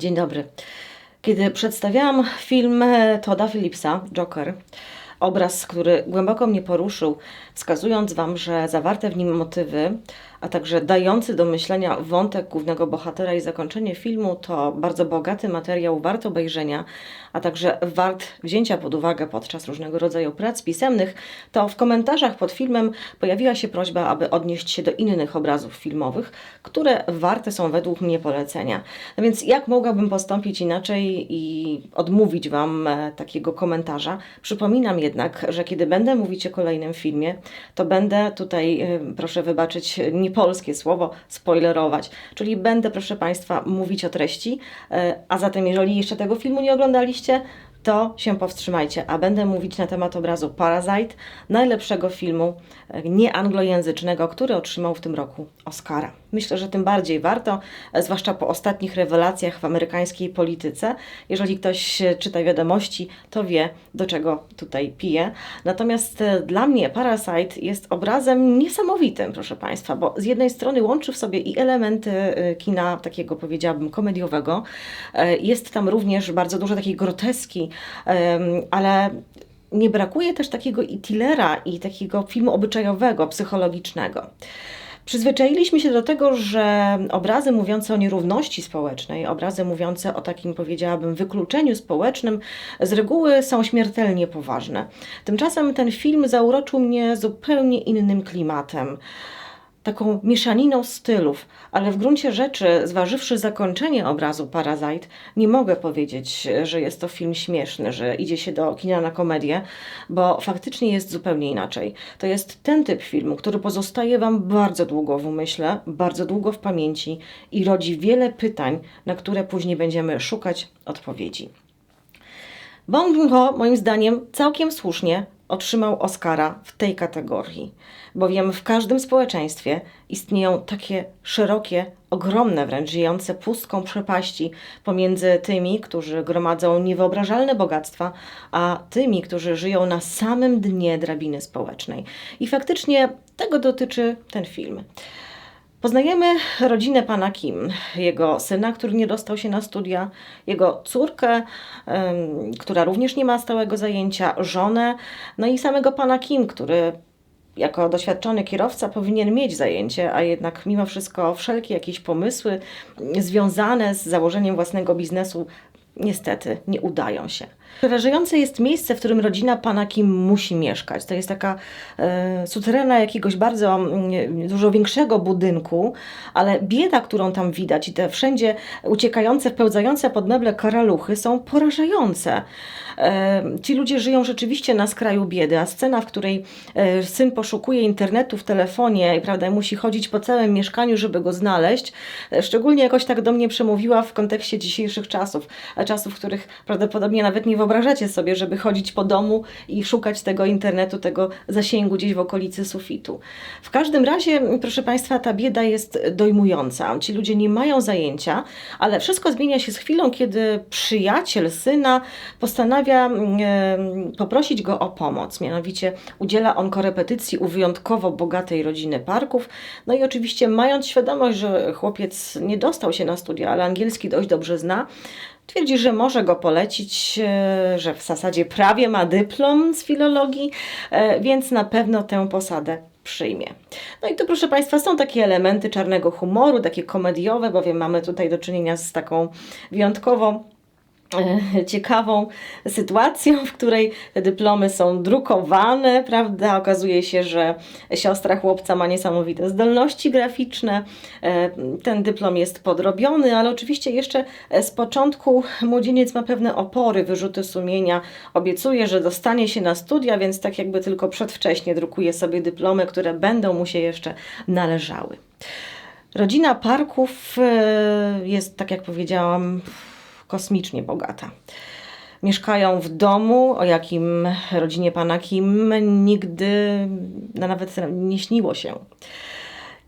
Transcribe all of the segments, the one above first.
Dzień dobry. Kiedy przedstawiałam film Toda Phillipsa, Joker, obraz, który głęboko mnie poruszył, wskazując Wam, że zawarte w nim motywy, a także dający do myślenia wątek głównego bohatera i zakończenie filmu to bardzo bogaty materiał, wart obejrzenia, a także wart wzięcia pod uwagę podczas różnego rodzaju prac pisemnych, to w komentarzach pod filmem pojawiła się prośba, aby odnieść się do innych obrazów filmowych, które warte są według mnie polecenia. No więc jak mogłabym postąpić inaczej i odmówić Wam e, takiego komentarza? Przypominam jednak, że kiedy będę mówić o kolejnym filmie, to będę tutaj, e, proszę wybaczyć, niepolskie słowo, spoilerować. Czyli będę, proszę Państwa, mówić o treści, e, a zatem jeżeli jeszcze tego filmu nie oglądaliście, to się powstrzymajcie, a będę mówić na temat obrazu Parasite, najlepszego filmu e, nieanglojęzycznego, który otrzymał w tym roku Oscara. Myślę, że tym bardziej warto, e, zwłaszcza po ostatnich rewelacjach w amerykańskiej polityce. Jeżeli ktoś czyta wiadomości, to wie, do czego tutaj pije. Natomiast e, dla mnie Parasite jest obrazem niesamowitym, proszę Państwa, bo z jednej strony łączy w sobie i elementy kina takiego, powiedziałabym, komediowego. Jest tam również bardzo dużo takiej groteski, ale nie brakuje też takiego i tillera, i takiego filmu obyczajowego, psychologicznego. Przyzwyczailiśmy się do tego, że obrazy mówiące o nierówności społecznej, obrazy mówiące o takim, powiedziałabym, wykluczeniu społecznym, z reguły są śmiertelnie poważne. Tymczasem ten film zauroczył mnie zupełnie innym klimatem taką mieszaniną stylów, ale w gruncie rzeczy, zważywszy zakończenie obrazu Parasite, nie mogę powiedzieć, że jest to film śmieszny, że idzie się do kina na komedię, bo faktycznie jest zupełnie inaczej. To jest ten typ filmu, który pozostaje Wam bardzo długo w umyśle, bardzo długo w pamięci i rodzi wiele pytań, na które później będziemy szukać odpowiedzi. Bong Joon-ho, moim zdaniem, całkiem słusznie otrzymał Oscara w tej kategorii, bowiem w każdym społeczeństwie istnieją takie szerokie, ogromne wręcz żyjące pustką przepaści pomiędzy tymi, którzy gromadzą niewyobrażalne bogactwa, a tymi, którzy żyją na samym dnie drabiny społecznej. I faktycznie tego dotyczy ten film. Poznajemy rodzinę pana Kim, jego syna, który nie dostał się na studia, jego córkę, która również nie ma stałego zajęcia, żonę, no i samego pana Kim, który jako doświadczony kierowca powinien mieć zajęcie, a jednak mimo wszystko wszelkie jakieś pomysły związane z założeniem własnego biznesu niestety nie udają się. Przerażające jest miejsce, w którym rodzina pana Kim musi mieszkać. To jest taka e, suterena jakiegoś bardzo mm, dużo większego budynku, ale bieda, którą tam widać i te wszędzie uciekające, wpełzające pod meble karaluchy są porażające. E, ci ludzie żyją rzeczywiście na skraju biedy, a scena, w której e, syn poszukuje internetu w telefonie i prawda, musi chodzić po całym mieszkaniu, żeby go znaleźć, e, szczególnie jakoś tak do mnie przemówiła w kontekście dzisiejszych czasów, czasów, w których prawdopodobnie nawet nie wyobrażacie sobie, żeby chodzić po domu i szukać tego internetu, tego zasięgu gdzieś w okolicy sufitu. W każdym razie, proszę Państwa, ta bieda jest dojmująca. Ci ludzie nie mają zajęcia, ale wszystko zmienia się z chwilą, kiedy przyjaciel syna postanawia mm, poprosić go o pomoc. Mianowicie udziela on korepetycji u wyjątkowo bogatej rodziny Parków. No i oczywiście, mając świadomość, że chłopiec nie dostał się na studia, ale angielski dość dobrze zna, Twierdzi, że może go polecić, e, że w zasadzie prawie ma dyplom z filologii, e, więc na pewno tę posadę przyjmie. No i tu, proszę Państwa, są takie elementy czarnego humoru, takie komediowe, bowiem mamy tutaj do czynienia z taką wyjątkowo ciekawą sytuacją, w której te dyplomy są drukowane, prawda? Okazuje się, że siostra chłopca ma niesamowite zdolności graficzne. E, ten dyplom jest podrobiony, ale oczywiście jeszcze z początku młodzieniec ma pewne opory, wyrzuty sumienia. Obiecuje, że dostanie się na studia, więc tak jakby tylko przedwcześnie drukuje sobie dyplomy, które będą mu się jeszcze należały. Rodzina Parków e, jest, tak jak powiedziałam, kosmicznie bogata. Mieszkają w domu, o jakim rodzinie pana Kim nigdy nawet nie śniło się.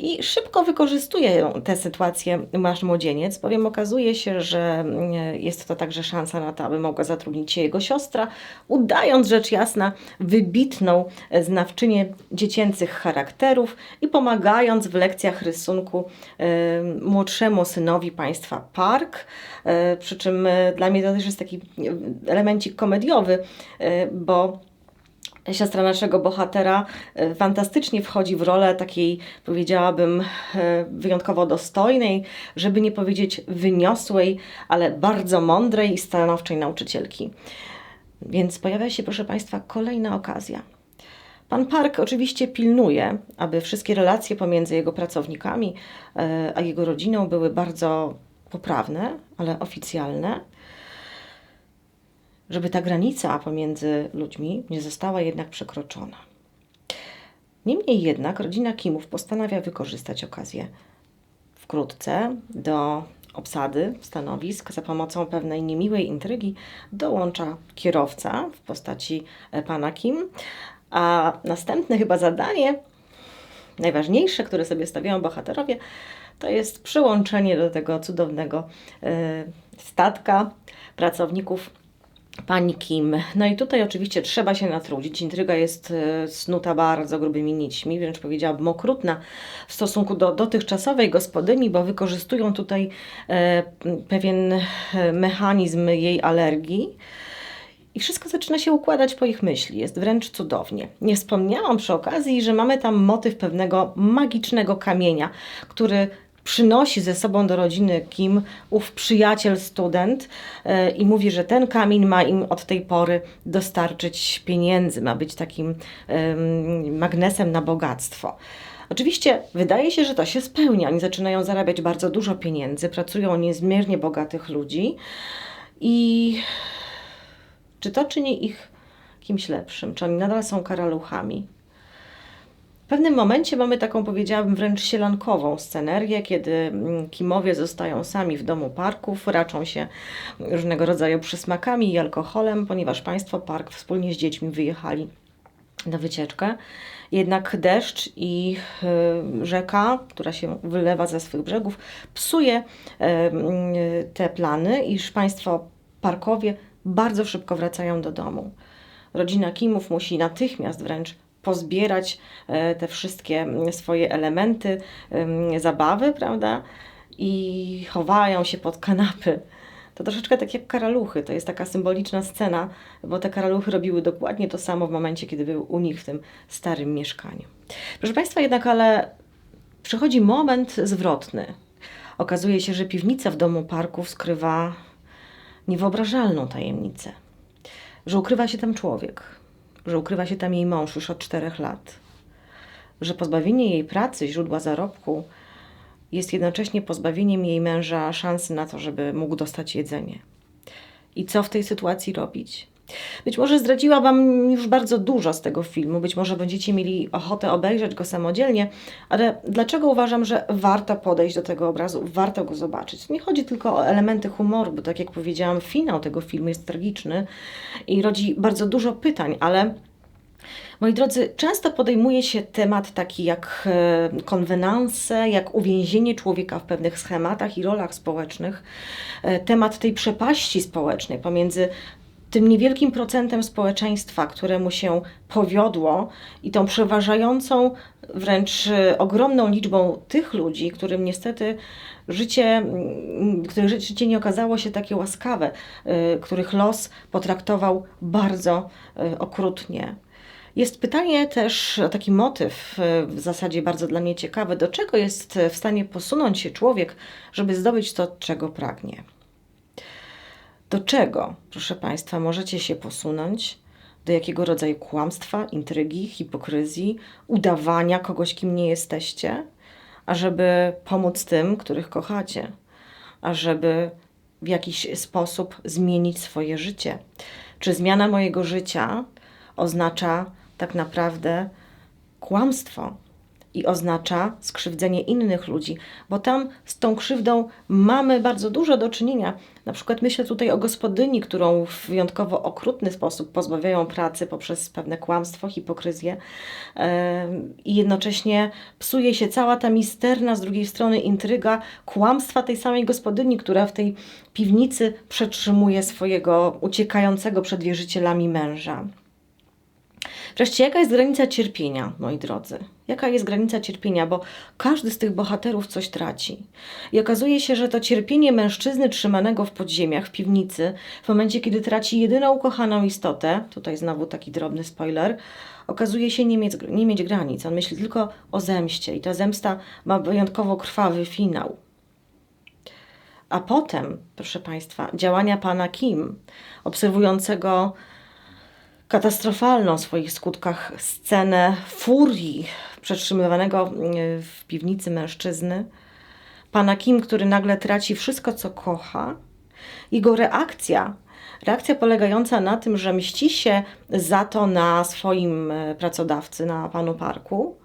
I szybko wykorzystuje tę sytuację nasz młodzieniec, bowiem okazuje się, że mm, jest to także szansa na to, aby mogła zatrudnić się jego siostra, udając rzecz jasna wybitną znawczynię dziecięcych charakterów i pomagając w lekcjach rysunku e, młodszemu synowi państwa Park. E, przy czym e, dla mnie to też jest taki elemencik komediowy, bo siostra naszego bohatera e, fantastycznie wchodzi w rolę takiej, powiedziałabym, e, wyjątkowo dostojnej, żeby nie powiedzieć wyniosłej, ale bardzo mądrej i stanowczej nauczycielki. Więc pojawia się, proszę Państwa, kolejna okazja. Pan Park oczywiście pilnuje, aby wszystkie relacje pomiędzy jego pracownikami e, a jego rodziną były bardzo poprawne, ale oficjalne żeby ta granica pomiędzy ludźmi nie została jednak przekroczona. Niemniej jednak rodzina Kimów postanawia wykorzystać okazję wkrótce do obsady stanowisk za pomocą pewnej niemiłej intrygi dołącza kierowca w postaci e, pana Kim, a następne chyba zadanie, najważniejsze, które sobie stawiają bohaterowie, to jest przyłączenie do tego cudownego e, statka pracowników pani Kim. No i tutaj oczywiście trzeba się natrudzić. Intryga jest e, snuta bardzo grubymi nićmi, wręcz powiedziałabym okrutna w stosunku do dotychczasowej gospodyni, bo wykorzystują tutaj e, pewien e, mechanizm jej alergii. I wszystko zaczyna się układać po ich myśli. Jest wręcz cudownie. Nie wspomniałam przy okazji, że mamy tam motyw pewnego magicznego kamienia, który przynosi ze sobą do rodziny Kim ów przyjaciel, student e, i mówi, że ten kamień ma im od tej pory dostarczyć pieniędzy, ma być takim magnesem na bogactwo. Oczywiście wydaje się, że to się spełnia. Oni zaczynają zarabiać bardzo dużo pieniędzy, pracują niezmiernie bogatych ludzi i czy to czyni ich kimś lepszym? Czy oni nadal są karaluchami? W pewnym momencie mamy taką, powiedziałabym, wręcz sielankową scenerię, kiedy mm, Kimowie zostają sami w domu parków, raczą się różnego rodzaju przysmakami i alkoholem, ponieważ państwo park wspólnie z dziećmi wyjechali na wycieczkę. Jednak deszcz i y, rzeka, która się wylewa ze swych brzegów, psuje y, te plany, iż państwo parkowie bardzo szybko wracają do domu. Rodzina Kimów musi natychmiast wręcz pozbierać e, te wszystkie swoje elementy zabawy, prawda? I chowają się pod kanapy. To troszeczkę tak jak karaluchy, to jest taka symboliczna scena, bo te karaluchy robiły dokładnie to samo w momencie, kiedy był u nich w tym starym mieszkaniu. Proszę Państwa, jednak ale przychodzi moment zwrotny. Okazuje się, że piwnica w domu parków skrywa niewyobrażalną tajemnicę, że ukrywa się tam człowiek, że ukrywa się tam jej mąż już od czterech lat, że pozbawienie jej pracy, źródła zarobku jest jednocześnie pozbawieniem jej męża szansy na to, żeby mógł dostać jedzenie. I co w tej sytuacji robić? Być może zdradziła Wam już bardzo dużo z tego filmu, być może będziecie mieli ochotę obejrzeć go samodzielnie, ale dlaczego uważam, że warto podejść do tego obrazu, warto go zobaczyć? Nie chodzi tylko o elementy humoru, bo tak jak powiedziałam, finał tego filmu jest tragiczny i rodzi bardzo dużo pytań, ale Moi drodzy, często podejmuje się temat taki jak e, konwenanse, jak uwięzienie człowieka w pewnych schematach i rolach społecznych, e, temat tej przepaści społecznej pomiędzy tym niewielkim procentem społeczeństwa, któremu się powiodło i tą przeważającą, wręcz e, ogromną liczbą tych ludzi, którym niestety życie, mm, których życie nie okazało się takie łaskawe, e, których los potraktował bardzo e, okrutnie. Jest pytanie też, taki motyw w zasadzie bardzo dla mnie ciekawy, do czego jest w stanie posunąć się człowiek, żeby zdobyć to, czego pragnie. Do czego, proszę Państwa, możecie się posunąć? Do jakiego rodzaju kłamstwa, intrygi, hipokryzji, udawania kogoś, kim nie jesteście, ażeby pomóc tym, których kochacie, ażeby w jakiś sposób zmienić swoje życie? Czy zmiana mojego życia oznacza tak naprawdę kłamstwo, i oznacza skrzywdzenie innych ludzi, bo tam z tą krzywdą mamy bardzo dużo do czynienia. Na przykład myślę tutaj o gospodyni, którą w wyjątkowo okrutny sposób pozbawiają pracy poprzez pewne kłamstwo, hipokryzję i jednocześnie psuje się cała ta misterna, z drugiej strony intryga kłamstwa tej samej gospodyni, która w tej piwnicy przetrzymuje swojego uciekającego przed wierzycielami męża. Wreszcie, jaka jest granica cierpienia, moi drodzy? Jaka jest granica cierpienia? Bo każdy z tych bohaterów coś traci. I okazuje się, że to cierpienie mężczyzny trzymanego w podziemiach, w piwnicy, w momencie, kiedy traci jedyną ukochaną istotę, tutaj znowu taki drobny spoiler, okazuje się nie mieć, nie mieć granic. On myśli tylko o zemście i ta zemsta ma wyjątkowo krwawy finał. A potem, proszę Państwa, działania pana Kim, obserwującego katastrofalną w swoich skutkach scenę furii przetrzymywanego y, w piwnicy mężczyzny, pana Kim, który nagle traci wszystko, co kocha, jego reakcja, reakcja polegająca na tym, że mści się za to na swoim e, pracodawcy, na panu Parku,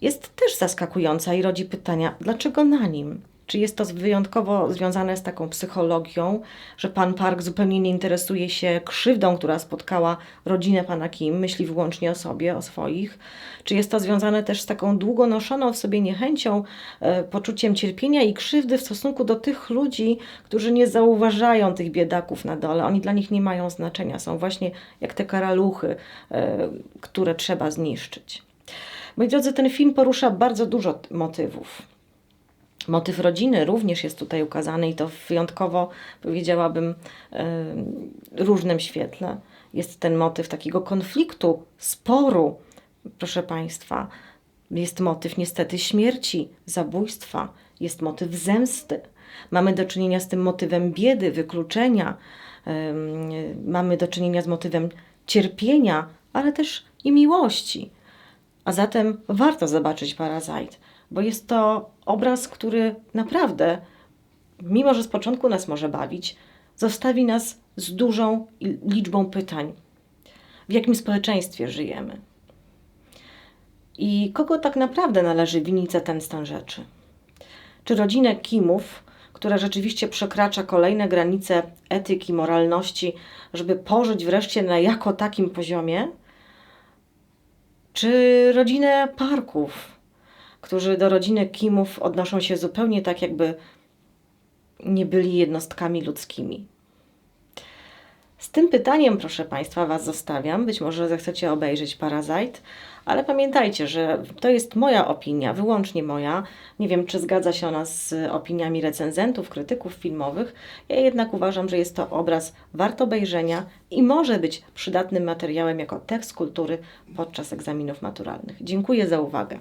jest też zaskakująca i rodzi pytania, dlaczego na nim? Czy jest to wyjątkowo związane z taką psychologią, że pan Park zupełnie nie interesuje się krzywdą, która spotkała rodzinę pana Kim, myśli wyłącznie o sobie, o swoich? Czy jest to związane też z taką długo noszoną w sobie niechęcią, e, poczuciem cierpienia i krzywdy w stosunku do tych ludzi, którzy nie zauważają tych biedaków na dole? Oni dla nich nie mają znaczenia, są właśnie jak te karaluchy, e, które trzeba zniszczyć. Moi drodzy, ten film porusza bardzo dużo motywów. Motyw rodziny również jest tutaj ukazany i to w wyjątkowo, powiedziałabym, e, różnym świetle. Jest ten motyw takiego konfliktu, sporu, proszę Państwa. Jest motyw niestety śmierci, zabójstwa, jest motyw zemsty. Mamy do czynienia z tym motywem biedy, wykluczenia, mamy do czynienia z motywem cierpienia, ale też i miłości. A zatem warto zobaczyć Parasite, bo jest to obraz, który naprawdę, mimo że z początku nas może bawić, zostawi nas z dużą liczbą pytań. W jakim społeczeństwie żyjemy? I kogo tak naprawdę należy winić za ten stan rzeczy? Czy rodzinę Kimów, która rzeczywiście przekracza kolejne granice etyki, moralności, żeby pożyć wreszcie na jako takim poziomie? Czy rodzinę Parków, którzy do rodziny Kimów odnoszą się zupełnie tak, jakby nie byli jednostkami ludzkimi? Z tym pytaniem, proszę Państwa, Was zostawiam. Być może zechcecie obejrzeć Parasite, ale pamiętajcie, że to jest moja opinia, wyłącznie moja. Nie wiem, czy zgadza się ona z opiniami recenzentów, krytyków filmowych. Ja jednak uważam, że jest to obraz wart obejrzenia i może być przydatnym materiałem jako tekst kultury podczas egzaminów maturalnych. Dziękuję za uwagę.